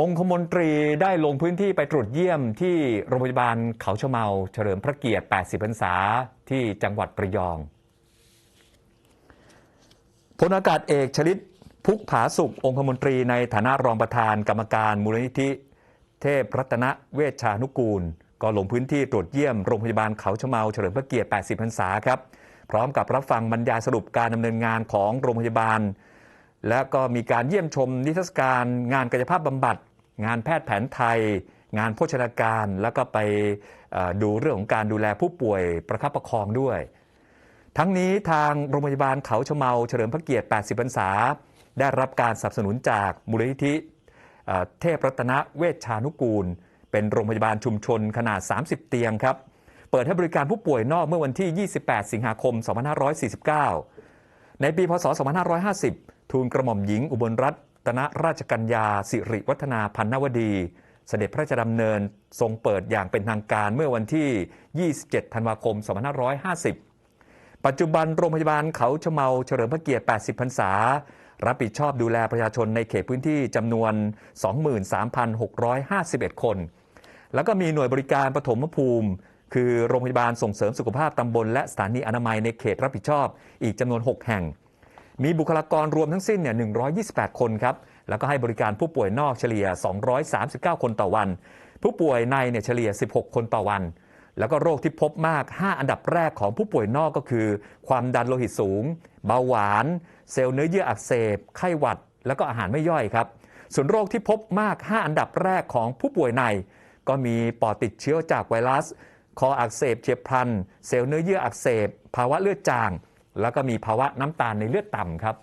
องคมนตรีได้ลงพื้นที่ไปตรวจเยี่ยมที่โรงพยาบาลเขาชเมา เฉลิมพระเกียรติ 80 พรรษา ที่จังหวัดระยองพลอากาศเอกชลิตพุกผาสุของคมนตรีในฐานะรองประธานกรรมการมูลนิธิ เทพรัตนเวชชานุกูล ก็ลงพื้นที่ตรวจเยี่ยมโรงพยาบาลเขาชเมา เฉลิมพระเกียรติ 80 พรรษาครับ พร้อมกับรับฟังบรรยายสรุปการดำเนินงานของโรงพยาบาล และก็มีการเยี่ยมชมนิทรรศการ งานกายภาพบำบัด งานแพทย์แผนไทย งานโภชนาการ แล้วก็ไปดูเรื่องของการดูแลผู้ป่วยประคับประคองด้วย ทั้งนี้ทางโรงพยาบาลเขาชะเมาเฉลิมพระเกียรติ 80 พรรษา ได้รับการสนับสนุนจากมูลนิธิเอ่อเทพรัตนเวชชานุกูล เป็นโรงพยาบาลชุมชนขนาด 30 เตียงครับ เปิดให้บริการผู้ป่วยนอกเมื่อวันที่ 28 สิงหาคม 2549 ในปีพศ 2550 ทูลกระหม่อมหญิงอุบลรัตนราชกัญญาสิริวัฒนาพันนวดี เสด็จพระราชดำเนินทรงเปิดอย่างเป็นทางการเมื่อวันที่ 27 ธันวาคม 2550 ปัจจุบันโรงพยาบาลเขาชะเมาเฉลิมพระเกียรติ 80 พรรษา รับผิดชอบดูแลประชาชนในเขตพื้นที่จำนวน 23,651 คน แล้วก็มีหน่วยบริการปฐมภูมิ คือโรงพยาบาลส่งเสริมสุขภาพตำบลและสถานีอนามัยในเขตรับผิดชอบอีกจำนวน 6 แห่ง มีบุคลากรรวมทั้งสิ้นเนี่ย128 คนครับ แล้วก็ให้บริการผู้ป่วยนอกเฉลี่ย 239 คนต่อวัน ผู้ป่วยในเนี่ยเฉลี่ย 16 คนต่อวัน แล้วก็โรคที่พบมาก 5 อันดับแรกของผู้ป่วยนอกก็คือ ความดันโลหิตสูง เบาหวาน เซลล์เนื้อเยื่ออักเสบ ไข้หวัด แล้วก็อาหารไม่ย่อยครับ ส่วนโรคที่พบมาก 5 อันดับแรกของผู้ป่วยใน ก็มีปอดติดเชื้อจากไวรัส คออักเสบเฉียบพลัน เซลล์เนื้อเยื่ออักเสบ ภาวะเลือดจาง แล้วก็มีภาวะน้ำตาลในเลือดต่ำครับ